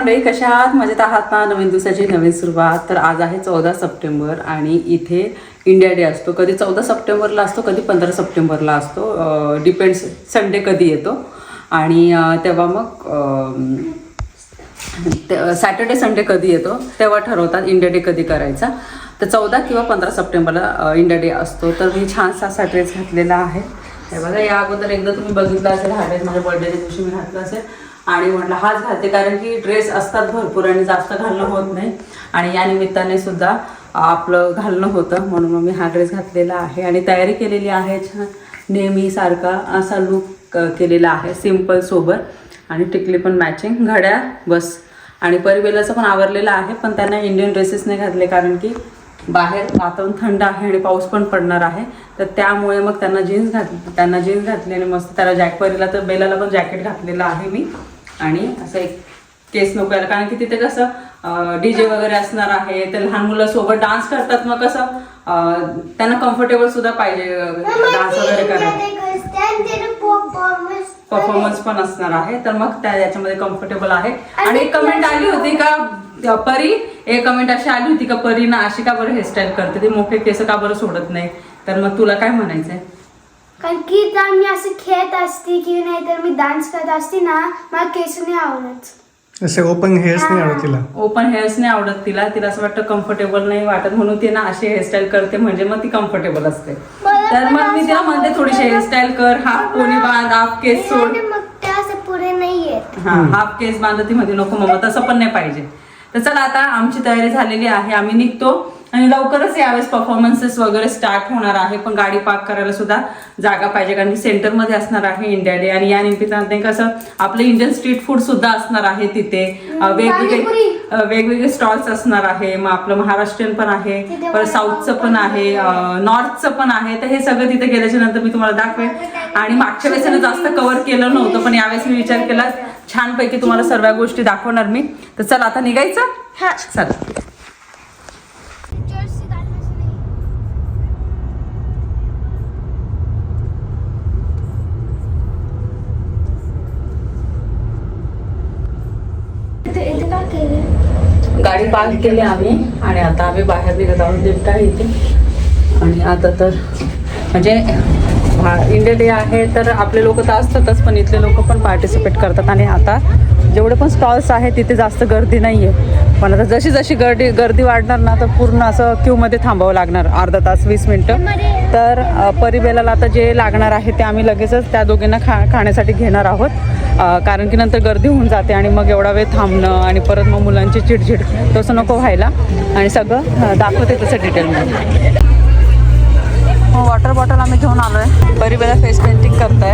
मंडळी कशा आहात? मजेत आहात ना? नवीन दिवसाची नवीन सुरुवात. तर आज आहे चौदा सप्टेंबर आणि इथे इंडिया डे असतो. कधी चौदा सप्टेंबरला असतो कधी पंधरा सप्टेंबरला असतो. डिपेंड्स संडे कधी येतो. आणि तेव्हा मग सॅटर्डे संडे कधी येतो तेव्हा ठरवतात इंडिया डे कधी करायचा. तर चौदा किंवा पंधरा सप्टेंबरला इंडिया डे असतो. तर मी छानसा असा ड्रेस घातलेला आहे. हे बघा या अगोदर एकदा तुम्ही बघितलं असेल हा ड्रेस माझ्या बर्थडेच्या दिवशी मी घातला असेल. आणि म्हटलं हाच घालते कारण की ड्रेस असतात भरपूर आणि जास्त घालणं होत नाही. आणि या निमित्ताने सुद्धा आपलं घालणं होतं म्हणून मग मी हा ड्रेस घातलेला आहे. आणि तयारी केलेली आहे छान. नेहमीसारखा असा लुक केलेला आहे सिंपल सोबर. आणि टिकली पण मॅचिंग घड्या बस. आणि परिवेलाचं पण आवरलेलं आहे पण त्यांना इंडियन ड्रेसेस नाही घातले कारण की बाहेर वातावरण थंड आहे आणि पाऊस पण पडणार आहे. तर त्यामुळे मग त्यांना जीन्स घात त्यांना जीन्स घातली आणि मस्त. त्याला जॅक परीला तर बेलाला पण जॅकेट घातलेलं आहे मी. आणि असं एक केस नको यायला. कारण की तिथे कसं डीजे वगैरे असणार आहे तर लहान मुलं सोबत डान्स करतात मग कसं त्यांना कम्फर्टेबल सुद्धा पाहिजे डान्स वगैरे करायला परफॉर्मन्स पण असणार आहे तर मग त्या याच्यामध्ये कम्फर्टेबल आहे. आणि एक कमेंट आली होती का परी? एक कमेंट अशी आली होती का परी ना अशी का बरं हेअरस्टाईल करते ते मोठे केस का बरं सोडत नाही? तर मग तुला काय म्हणायचंय? कारण की जर मी असं खेळत असते की नाही तर मी डान्स करत असते ना मला केस नाही आवडत. असे ओपन हेअर्स नाही आवडत तिला. ओपन हेअर्स नाही आवडत तिला. तिला असं वाटतं कम्फर्टेबल नाही वाटत. म्हणून ती ना अशी हेअरस्टाईल करते. म्हणजे मग ती कम्फर्टेबल असते. तर मग मी तिला म्हणते थोडीशी हेअरस्टाईल कर. हाफ कोणी बांध हाफ केस सोड. आणि मग त्या असं पुढे नाही येत हा हाफ केस बांधती मध्ये नको मम्मा तसं पण नाही पाहिजे. तर चला आता आमची तयारी झालेली आहे. आम्ही निघतो. आणि लवकरच यावेळेस परफॉर्मन्सेस वगैरे स्टार्ट होणार आहे. पण गाडी पार्क करायला सुद्धा जागा पाहिजे. कारण की सेंटरमध्ये असणार आहे इंडिया डे आणि या निमित्ताने कसं आपलं इंडियन स्ट्रीट फूड सुद्धा असणार आहे तिथे. वेगवेगळे वेगवेगळे स्टॉल्स असणार आहे. मग आपलं महाराष्ट्रीयन पण आहे. परत साऊथचं पण आहे. नॉर्थचं पण आहे. तर हे सगळं तिथे गेल्याच्यानंतर मी तुम्हाला दाखवेन. आणि मागच्या वेळेस जास्त कव्हर केलं नव्हतं पण यावेळेस मी विचार केला छानपैकी तुम्हाला सर्व गोष्टी दाखवणार मी. तर चला आता निघायचं? हा. चला इथे इथे काय केलं गाडी पार्क केली आम्ही आणि आता आम्ही बाहेर निघत आहोत लिफ्ट आहे इथे. आणि आता तर म्हणजे हा इंडिया डे आहे तर आपले लोक तर असतातच पण इथले लोक पण पार्टिसिपेट करतात. आणि आता जेवढे पण स्टॉल्स आहेत तिथे जास्त गर्दी नाही आहे पण आता जशी जशी गर्दी गर्दी वाढणार ना तर पूर्ण असं क्यूमध्ये थांबावं लागणार. अर्धा तास वीस मिनटं. तर अ, परिबेलाला आता जे लागणार आहे ते आम्ही लगेचच त्या दोघींना खा खाण्यासाठी घेणार आहोत. कारण की नंतर गर्दी होऊन जाते आणि मग एवढा वेळ थांबणं आणि परत मग मुलांची चिडचिड तसं नको व्हायला. आणि सगळं दाखवते तसं डिटेलमध्ये हो, वॉटर बॉटल आम्ही घेऊन आलो आहे बरी बेला फेस पेंटिंग करताय.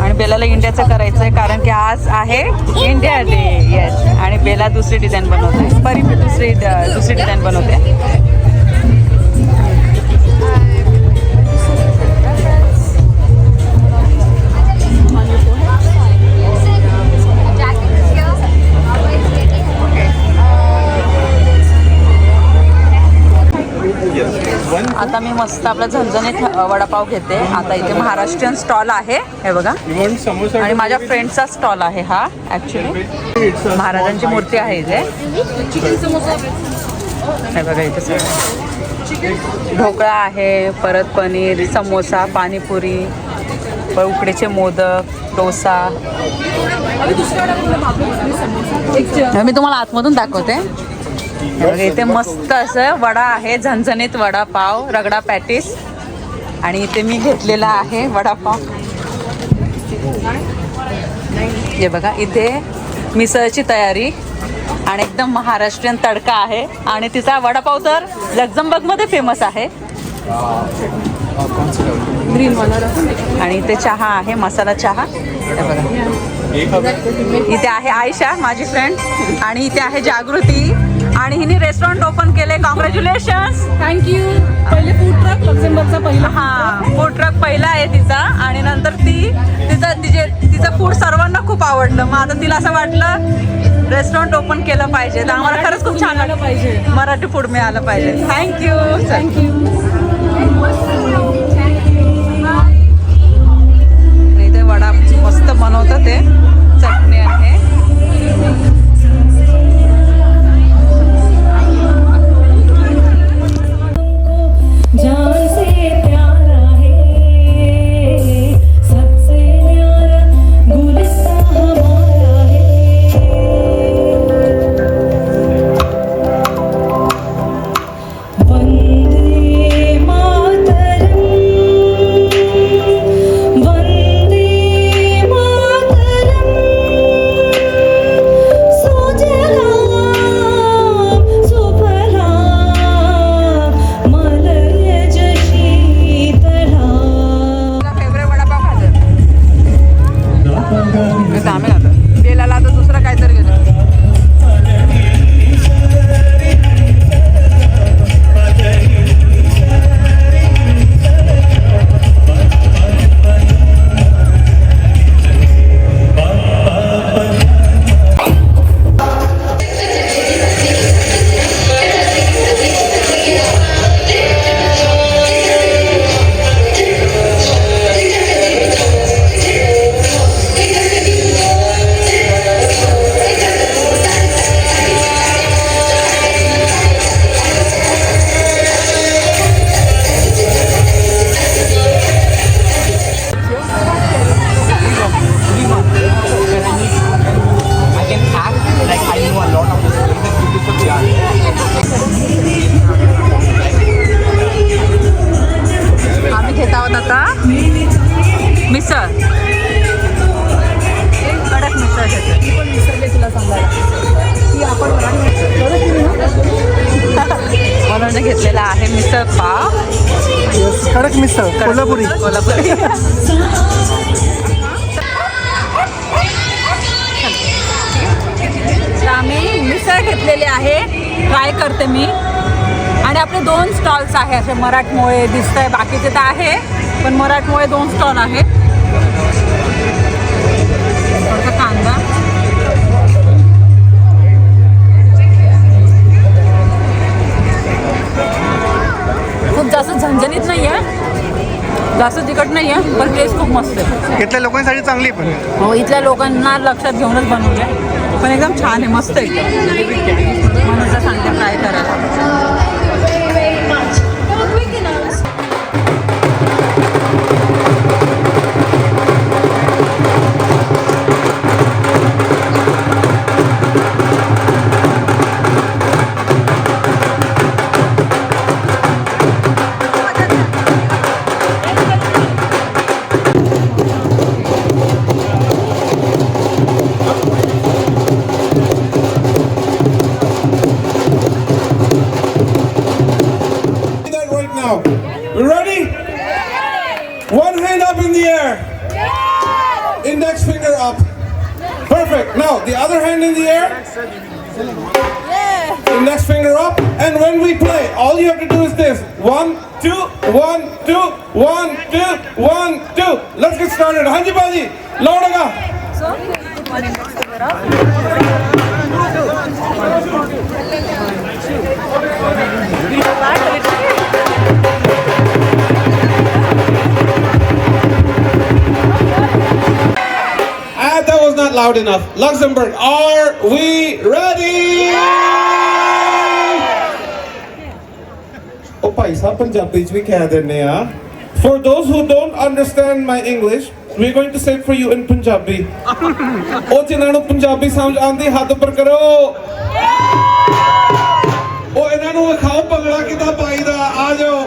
आणि बेलाला इंडियाचं करायचं आहे कारण की आज आहे इंडिया डे येस आणि बेला दुसरी डिझाईन बनवते परी दुसरी दुसरी डिझाईन बनवते आता मी मस्त आपला झणझणीत वडापाव घेते. आता इथे महाराष्ट्रीयन स्टॉल आहे. हे बघा. आणि माझ्या फ्रेंडचा स्टॉल आहे हा ऍक्च्युली महाराजांची मूर्ती आहे इथे. हे बघा इथे सगळं. ढोकळा आहे परत पनीर समोसा पाणीपुरी उकडीचे मोदक डोसा. मी तुम्हाला आतमधून दाखवते. इथे मस्त असं वडा आहे झणझणीत वडापाव रगडा पॅटीस. आणि इथे मी घेतलेला आहे वडापाव. हे बघा इथे मिसळची तयारी. आणि एकदम महाराष्ट्रीयन तडका आहे. आणि तिचा वडापाव तर लक्झमबर्गमध्ये फेमस आहे. आणि इथे चहा आहे मसाला चहा. बघा. इथे आहे आयशा माझी फ्रेंड आणि इथे आहे जागृती. आणि हिने रेस्टॉरंट ओपन केले. कॉंग्रॅच्युलेशन थँक्यू पहिले फूड ट्रक लक्झेंबर्गचा पहिला हा फूड ट्रक पहिला आहे तिचा. आणि नंतर ती तिचं तिचे तिचं फूड सर्वांना खूप आवडलं. मग आता तिला असं वाटलं रेस्टॉरंट ओपन केलं पाहिजे. तर आम्हाला खरंच खूप छान मिळालं पाहिजे. मराठी फूड मिळालं पाहिजे. थँक्यू इथे वडा मस्त बनवतं ते. घेतलेला आहे मिसळ पाव. कडक मिसळ कोल्हापुरी. कोल्हापुरी. आम्ही मिसळ घेतलेली आहे. ट्राय करते मी. आणि आपले दोन स्टॉल्स आहे असे मराठमोळे दिसत आहे बाकीचे तर आहे पण मराठमोळे दोन स्टॉल आहेत. जास्त झणझणीत नाही आहे. जास्त तिखट नाही आहे पण टेस्ट खूप मस्त आहे. इथल्या लोकांसाठी चांगली पण. हो इथल्या लोकांना लक्षात घेऊनच बनवले पण एकदम छान आहे मस्त एकदम म्हणून तर सांगते ट्राय करायला The other hand in the air. Index finger up. And when we play, all you have to do is this. One, two, one, two, one, two, one, two. Let's get started. Hanji Baji. Laudaga. Ah, loud enough. Luxembourg, are we ready? ਉਹ ਭਾਈ ਸਾਹਿਬ ਪੰਜਾਬੀ ਚ ਵੀ ਕਹਿ ਦਿੰਦੇ ਆ For those who don't understand my English, we're going to say it for you in Punjabi. ਉਹ ਜਿਨ੍ਹਾਂ ਨੂੰ ਪੰਜਾਬੀ ਸਮਝ ਆਉਂਦੀ ਹੱਥ ਉੱਪਰ ਕਰੋ ਉਹ ਇਹਨਾਂ ਨੂੰ ਵਿਖਾਓ ਭੰਗੜਾ ਕਿੱਦਾਂ ਪਾਈਦਾ ਆ ਜਾਓ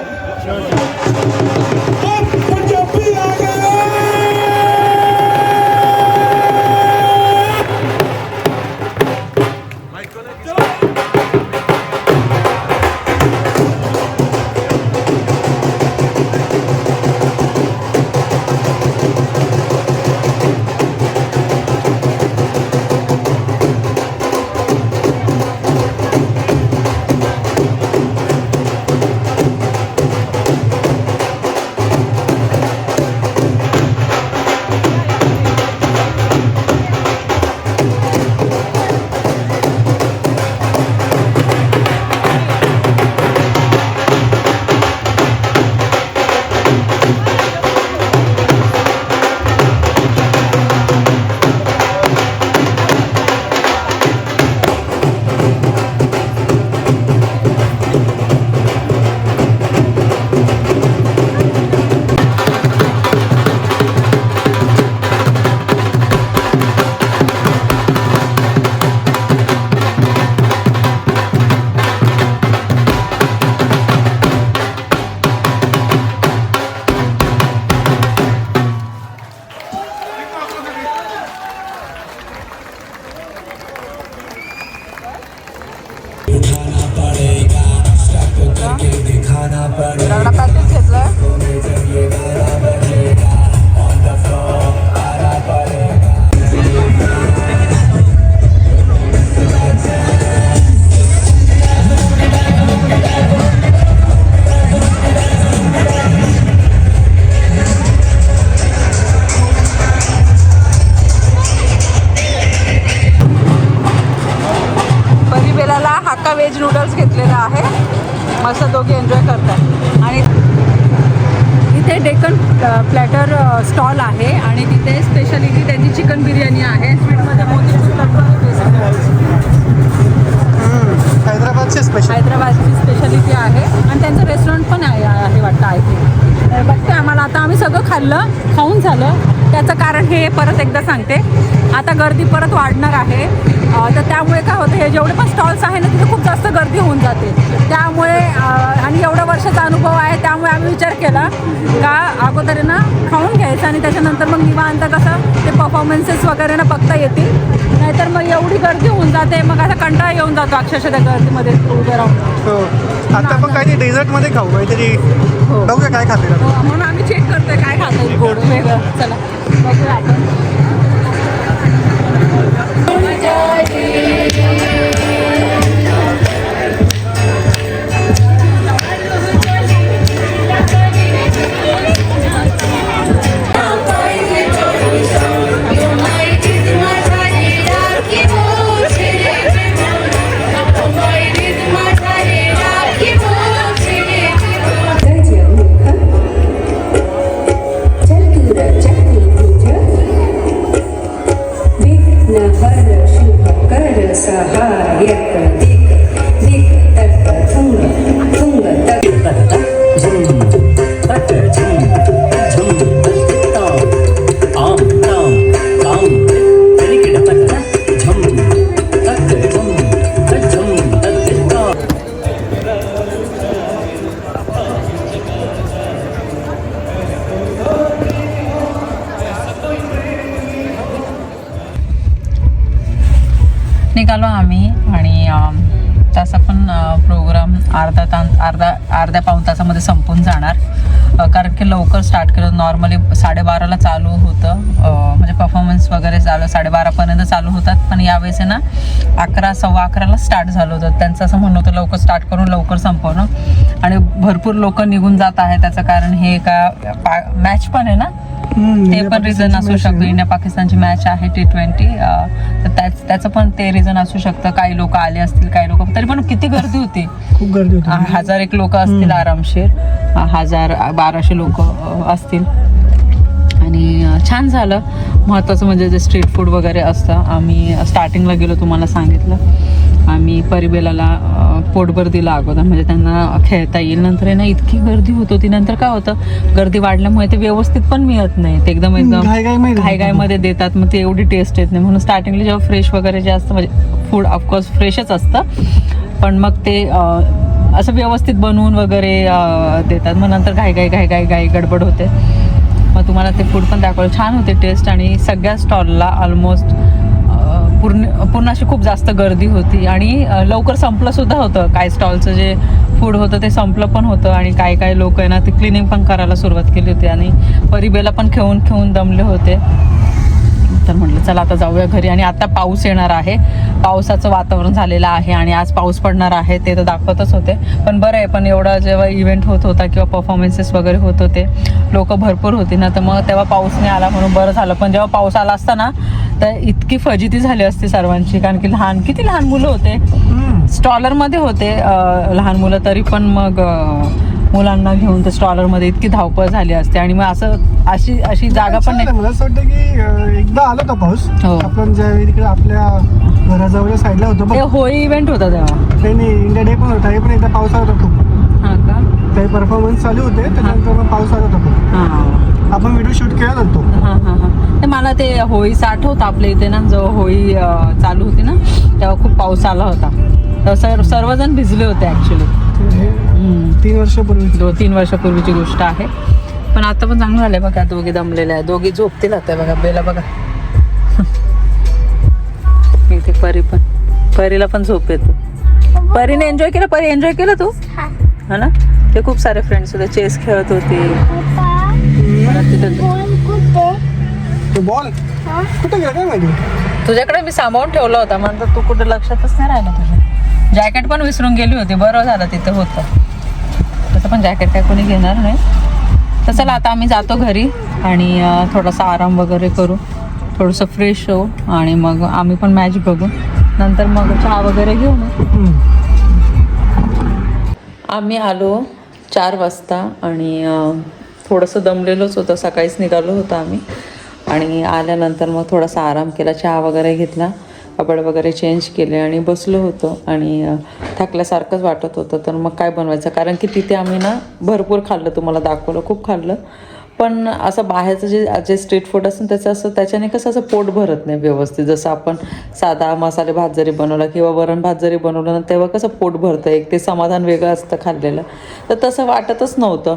नूडल्स घेतलेला आहे. मस्त दोघे एन्जॉय करतात. आणि इथे डेकन प्लॅटर स्टॉल आहे आणि तिथे स्पेशालिटी त्यांची चिकन बिर्याणी आहे. स्वीटमध्ये हैदराबादचे स्पेशल हैदराबादची स्पेशालिटी आहे. आणि त्यांचं रेस्टॉरंट पण आहे आहे वाटतं आय थिंक बघते आम्हाला. आता आम्ही सगळं खाल्लं खाऊन झालं. त्याचं कारण हे परत एकदा सांगते. आता गर्दी परत वाढणार आहे. तर त्यामुळे काय होतं हे जेवढे पण स्टॉल्स आहे ना तिथे खूप जास्त गर्दी होऊन जाते. त्यामुळे आणि एवढ्या वर्षाचा अनुभव आहे त्यामुळे आम्ही विचार केला का अगोदर ना खाऊन घ्यायचं आणि त्याच्यानंतर मग निवांत कसं ते परफॉर्मन्सेस वगैरे ना बघता येतील. नाहीतर मग एवढी गर्दी होऊन जाते मग असा कंटाळा येऊन जातो अक्षरशः त्या गर्दीमध्ये उभं राहून. हो. आता पण काहीतरी डेझर्टमध्ये खाऊ काहीतरी बघूया काय खाते. हो, म्हणून आम्ही चेक करतोय काय खाता गोड वेगळं. चला बघूया आपण. Daddy. तासामध्ये संपून जाणार. कारण की लवकर स्टार्ट केलं. नॉर्मली साडेबाराला चालू होतं. म्हणजे परफॉर्मन्स वगैरे चालू साडेबारापर्यंत चालू होतात. पण यावेळेस आहे ना अकरा सव्वा अकराला स्टार्ट झालं होतं. त्यांचं असं म्हणणं होतं लवकर स्टार्ट करून लवकर संपवणं. आणि भरपूर लोक निघून जात आहे त्याचं कारण हे का मॅच पण आहे ना. ते पण रिझन असू शकतं. इंडिया पाकिस्तानची मॅच आहे टी ट्वेंटी तर त्याच पण ते रिझन असू शकतं. काही लोक आले असतील काही लोक तरी पण किती गर्दी होती. खूप गर्दी होती. हजार एक लोक असतील आरामशीर. हजार बाराशे लोक असतील. आणि छान झालं. महत्त्वाचं म्हणजे जे स्ट्रीट फूड वगैरे असतं आम्ही स्टार्टिंगला गेलो तुम्हाला सांगितलं. आम्ही परिबेलाला पोटभर दिलं अगोदर. म्हणजे त्यांना खेळता येईल. नंतर आहे ना इतकी गर्दी होत होती. नंतर काय होतं? गर्दी वाढल्यामुळे ते व्यवस्थित पण मिळत नाही ते एकदम एकदम घाईघाईमध्ये देतात. मग ते एवढी टेस्ट येत नाही. म्हणून स्टार्टिंगला जेव्हा फ्रेश वगैरे जे असतं म्हणजे फूड ऑफकोर्स फ्रेशच असतं. पण मग ते असं व्यवस्थित बनवून वगैरे देतात. मग नंतर घाई घाई घाई घाई घाई गडबड होते. मग तुम्हाला ते फूड पण दाखवलं. छान होते टेस्ट आणि सगळ्या स्टॉलला ऑलमोस्ट पूर्ण पूर्ण अशी खूप जास्त गर्दी होती. आणि लवकर संपलं सुद्धा होतं. काय स्टॉलचं जे फूड होतं ते संपलं पण होतं आणि काही काय लोक आहे ना ते क्लिनिंग पण करायला सुरुवात केली होती आणि परिबेला पण खेळून खेळून दमले होते. तर म्हटलं चला आता जाऊया घरी. आणि आता पाऊस येणार आहे. पावसाचं वातावरण झालेलं आहे आणि आज पाऊस पडणार आहे ते तर दाखवतच होते. पण बरं आहे पण एवढा जेव्हा इव्हेंट होत होता किंवा परफॉर्मन्सेस वगैरे होत होते लोक भरपूर होती ना तर मग तेव्हा पाऊस नाही आला म्हणून बरं झालं. पण जेव्हा पाऊस आला असता ना तर इतकी फजिती झाली असती सर्वांची कारण की लहान किती लहान मुलं होते. स्टॉलरमध्ये होते लहान मुलं तरी पण मग मुलांना घेऊन त्या स्टॉलरमध्ये इतकी धावपळ झाली असते आणि मग असं अशी अशी जागा पण नाही. मला असं वाटतं की एकदा आला होता पाऊस. हो. आपण ज्यावेळी तिकडे आपल्या घराजवळच्या साईडला होतो ते बघ होळी इव्हेंट होता तेव्हा. नाही नाही इंडिया डे पण होता. हे पण एकदा पाऊस आला होता खूप. हा का? काही परफॉर्मन्स चालू होते मग पाऊस आला होता खूप. हा. आपण व्हिडिओ शूट केला होतो. हा हा हा. ते मला ते होळी साठ होता आपल्या इथे ना जेव्हा होळी अं, चालू होती ना तेव्हा खूप पाऊस आला होता. तर सर सर्वजण भिजले होते ऍक्च्युली हे तीन वर्षापूर्वी दोन तीन वर्षापूर्वीची गोष्ट आहे. पण आता पण चांगलं झालंय बघा दोघी दमलेल्या आहे दोघी झोपतील आता बघा बेला बघा. इथे परी पण परीला पण झोप येते. परीने एन्जॉय केलं? परी एन्जॉय केलं तू? हा. ना? ते खूप सारे फ्रेंड्स होते चेस खेळत होते. परत तिथे तो बॉल. कुठे गेला काय माहिती? तुझ्याकडे मी सांभाळून ठेवला होता. म्हणतो तू कुठे लक्षातच नाही राहिलं तुझं जॅकेट पण विसरून गेली होती. बरं झालं तिथे होतं. पण जॅकेट काय कोणी घेणार नाही. तर चला आता आम्ही जातो घरी आणि थोडासा आराम वगैरे करू. थोडंसं फ्रेश होऊ आणि मग आम्ही पण मॅच बघू. नंतर मग चहा वगैरे घेऊ आम्ही आलो चार वाजता आणि थोडंसं दमलेलोच होतं. सकाळीच निघालो होतो आम्ही. आणि आल्यानंतर मग थोडासा आराम केला चहा वगैरे घेतला. कपडे वगैरे चेंज केले आणि बसलो होतो. आणि थकल्यासारखंच वाटत होतं. तर मग काय बनवायचं? कारण की तिथे आम्ही ना भरपूर खाल्लं तुम्हाला दाखवलं. खूप खाल्लं. पण असं बाहेरचं जे जे स्ट्रीट फूड असतं त्याचं असं त्याच्याने कसं असं पोट भरत नाही व्यवस्थित. जसं आपण साधा मसाले भात जरी बनवला किंवा वरण भात जरी बनवलं ना तेव्हा कसं पोट भरतं. एक ते समाधान वेगळं असतं खाल्लेलं. तर तसं वाटतच नव्हतं.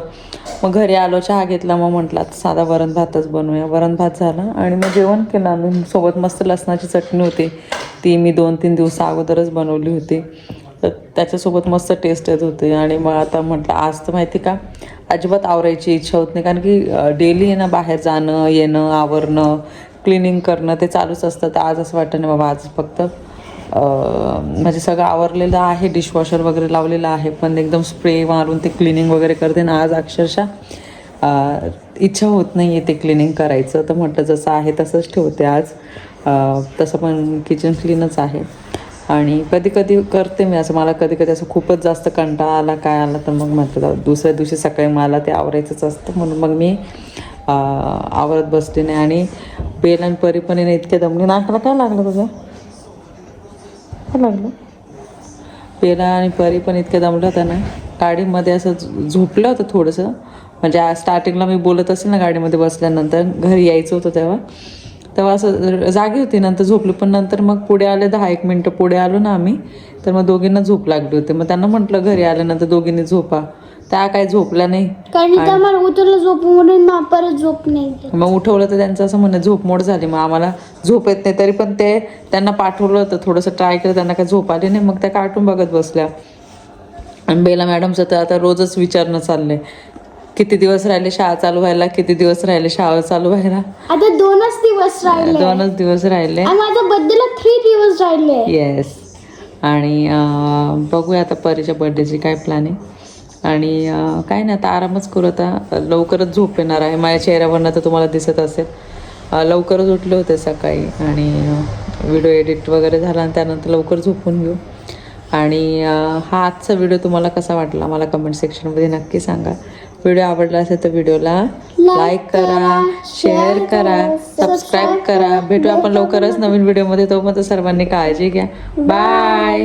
मग घरी आलो चहा घेतला मग म्हटलं साधा वरण भातच बनवूया. वरण भात झाला आणि मग जेवण केलं. आम्ही सोबत मस्त लसणाची चटणी होती. ती मी दोन तीन दिवसा अगोदरच बनवली होती. तर त्याच्यासोबत मस्त टेस्ट येत होते. आणि मग आता म्हटलं आज तर माहिती का अजिबात आवरायची इच्छा होत नाही. कारण की डेली आहे ना बाहेर जाणं येणं आवरणं क्लिनिंग करणं ते चालूच असतं. तर आज असं वाटतं नाही बाबा आज फक्त म्हणजे सगळं आवरलेलं आहे डिशवॉशर वगैरे लावलेलं आहे. पण एकदम स्प्रे मारून ते क्लिनिंग वगैरे करते. ना आज अक्षरशः इच्छा होत नाही आहे ते क्लिनिंग करायचं. तर म्हटलं जसं आहे तसंच ठेवते आज. तसं पण किचन क्लीनच आहे. आणि कधी कधी करते मी असं. मला कधी कधी असं खूपच जास्त कंटाळा आला काय आला तर मग म्हटलं जाऊ, दुसऱ्या दिवशी सकाळी मला ते आवरायचंच असतं. म्हणून मग मी आवरत बसते नाही. आणि बेल आणि परी पण आहे इतक्या इतके नाकाला काय लागलं तुझं? काय लागलं? पेला आणि परी पण इतक्या दमलं होतं ना. गाडीमध्ये असं झोपलं होतं थोडंसं. म्हणजे स्टार्टिंगला मी बोलत असेल ना गाडीमध्ये बसल्यानंतर घरी यायचं होतं तेव्हा. तेव्हा असं जागी होती नंतर झोपली. पण नंतर मग पुढे आले दहा एक मिनटं पुढे आलो ना आम्ही तर मग दोघींना झोप लागली होती. मग त्यांना म्हटलं घरी आल्यानंतर दोघींनी झोपा. त्या काय झोपल्या नाही. उतरलं झोप म्हणून परत झोप नाही. मग उठवलं तर त्यांचं असं म्हणणं झोपमोड झाली. मग आम्हाला झोप येत नाही. तरी पण ते त्यांना पाठवलं होतं. थोडंसं ट्राय केलं त्यांना काही झोप आली नाही. मग त्या कार्टून बघत बसल्या. आणि बेला मॅडमचं तर आता रोजच विचारणं चाललंय. किती दिवस राहिले शाळा चालू व्हायला किती दिवस राहिले शाळा चालू व्हायला? आता दोनच दिवस राहिले. दोनच दिवस राहिले. आणि माझ्या बर्थडेला थ्री दिवस राहिले. येस आणि बघूया आता परीच्या बड्डेची काय प्लॅनिंग आणि काय नाही आता आरामच करू आता लवकरच झोप येणार आहे. माझ्या चेहऱ्यावरनं तर तुम्हाला दिसत असेल. लवकरच उठले होते सकाळी. आणि व्हिडिओ एडिट वगैरे झाला आणि त्यानंतर लवकर झोपून घेऊ. आणि हा आजचा व्हिडिओ तुम्हाला कसा वाटला? मला कमेंट सेक्शनमध्ये नक्की सांगा. व्हिडिओ आवडला असेल तर व्हिडिओला लाईक करा शेअर करा सबस्क्राईब करा. भेटू आपण लवकरच नवीन व्हिडिओमध्ये. तोपर्यंत सर्वांनी काळजी घ्या. बाय